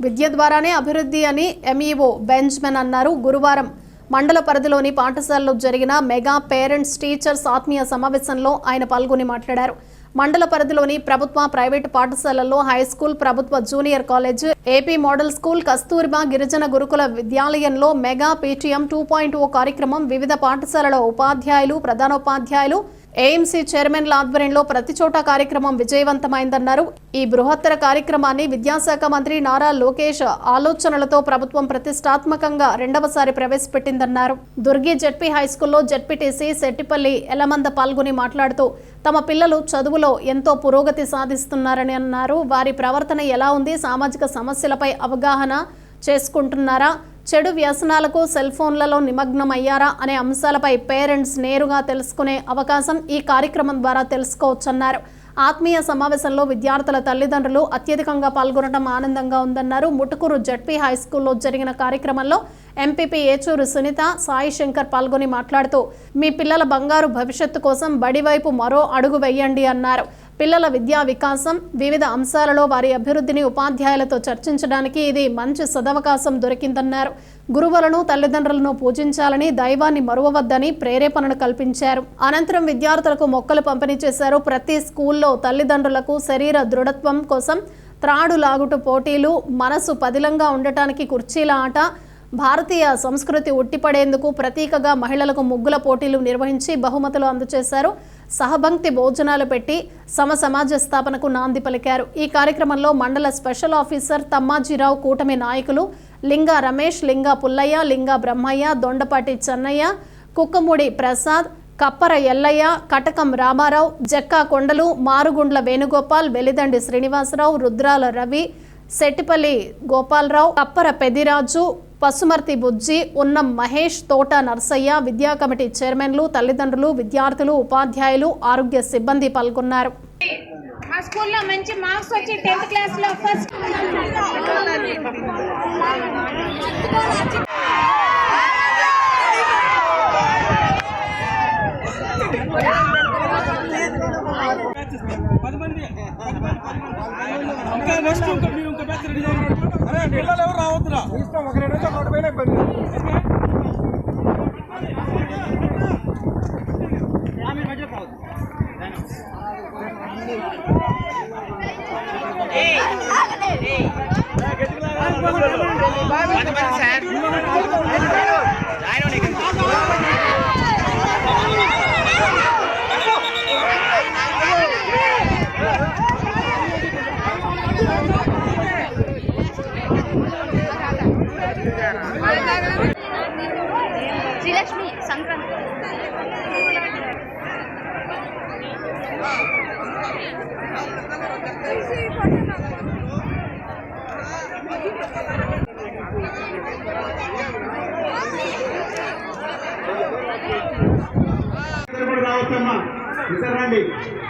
విద్య ద్వారానే అభివృద్ధి అని ఎంఈఓ బెంజ్మెన్ అన్నారు. గురువారం మండల పరిధిలోని పాఠశాలలో జరిగిన మెగా పేరెంట్స్ టీచర్స్ ఆత్మీయ సమావేశంలో ఆయన పాల్గొని మాట్లాడారు. మండల పరిధిలోని ప్రభుత్వ ప్రైవేటు పాఠశాలల్లో హై స్కూల్ ప్రభుత్వ junior college AP model school Kasturba గిరిజన గురుకుల విద్యాలయంలో mega PTM two point O కార్యక్రమం వివిధ పాఠశాలల ఉపాధ్యాయులు ప్రధానోపాధ్యాయులు ఏఎంసీ చైర్మన్ల ఆధ్వర్యంలో ప్రతి చోట కార్యక్రమం విజయవంతమైందన్నారు. ఈ బృహత్తర కార్యక్రమాన్ని విద్యాశాఖ మంత్రి నారా లోకేష్ ఆలోచనలతో ప్రభుత్వం ప్రతిష్టాత్మకంగా రెండవసారి ప్రవేశపెట్టిందన్నారు. దుర్గి జడ్పీ హైస్కూల్లో జడ్పీటీసీ సెట్టిపల్లి ఎలమంద పాల్గొని మాట్లాడుతూ తమ పిల్లలు చదువులో ఎంతో పురోగతి సాధిస్తున్నారని అన్నారు. వారి ప్రవర్తన ఎలా ఉంది? సామాజిక సమస్యలపై అవగాహన చేసుకుంటున్నారా? చెడు వ్యసనాలకు సెల్ ఫోన్లలో నిమగ్నమయ్యారా అనే అంశాలపై పేరెంట్స్ నేరుగా తెలుసుకునే అవకాశం ఈ కార్యక్రమం ద్వారా తెలుసుకోవచ్చన్నారు. ఆత్మీయ సమావేశంలో విద్యార్థుల తల్లిదండ్రులు అత్యధికంగా పాల్గొనడం ఆనందంగా ఉందన్నారు. ముటుకూరు జడ్పీ హై స్కూల్లో జరిగిన కార్యక్రమంలో ఎంపీపీ ఏచూరు సునీత సాయి శంకర్ పాల్గొని మాట్లాడుతూ మీ పిల్లల బంగారు భవిష్యత్తు కోసం బడివైపు మరో అడుగు వేయండి అన్నారు. పిల్లల విద్యా వికాసం వివిధ అంశాలలో వారి అభివృద్ధిని ఉపాధ్యాయులతో చర్చించడానికి ఇది మంచి సదవకాశం దొరికిందన్నారు. గురువులను తల్లిదండ్రులను పూజించాలని దైవాన్ని మరువవద్దని ప్రేరేపణను కల్పించారు. అనంతరం విద్యార్థులకు మొక్కలు పంపిణీ చేశారు. ప్రతి స్కూల్లో తల్లిదండ్రులకు శరీర దృఢత్వం కోసం త్రాడు లాగుట పోటీలు మనసు పదిలంగా ఉండటానికి కుర్చీల ఆట భారతీయ సంస్కృతి ఉట్టిపడేందుకు ప్రతీకగా మహిళలకు ముగ్గుల పోటీలు నిర్వహించి బహుమతులు అందజేశారు. సహభంక్తి భోజనాలు పెట్టి సమ సమాజ స్థాపనకు నాంది పలికారు. ఈ కార్యక్రమంలో మండల స్పెషల్ ఆఫీసర్ తమ్మాజీరావు కూటమి నాయకులు లింగా రమేష్ లింగా పుల్లయ్య లింగా బ్రహ్మయ్య దొండపాటి చెన్నయ్య కుక్కముడి ప్రసాద్ కప్పర ఎల్లయ్య కటకం రామారావు జక్కా కొండలు మారుగుండ్ల వేణుగోపాల్ వెలిదండి శ్రీనివాసరావు రుద్రాల రవి సెట్టిపల్లి గోపాలరావు కప్పర పెదిరాజు పసుమర్తి బుజ్జి ఉన్నం మహేష్ తోట నర్సయ్య విద్యా కమిటీ చైర్మన్లు తల్లిదండ్రులు విద్యార్థులు ఉపాధ్యాయులు ఆరోగ్య సిబ్బంది పాల్గొన్నారు మా స్కూల్లో మంచి మార్క్స్ వచ్చి టెన్త్ క్లాస్లో ఫస్ట్. ఇంకా నెక్స్ట్ ఇంకా మీరు ఇంకా బ్యాచ్ రెడీ పిల్లలు ఎవరు రావద్దురా? ఇష్టం ఒక రెండు ఒకటి పోయినా ఇబ్బంది శ్రీలక్ష్మి రావచ్చమ్మా. ఇద్దరు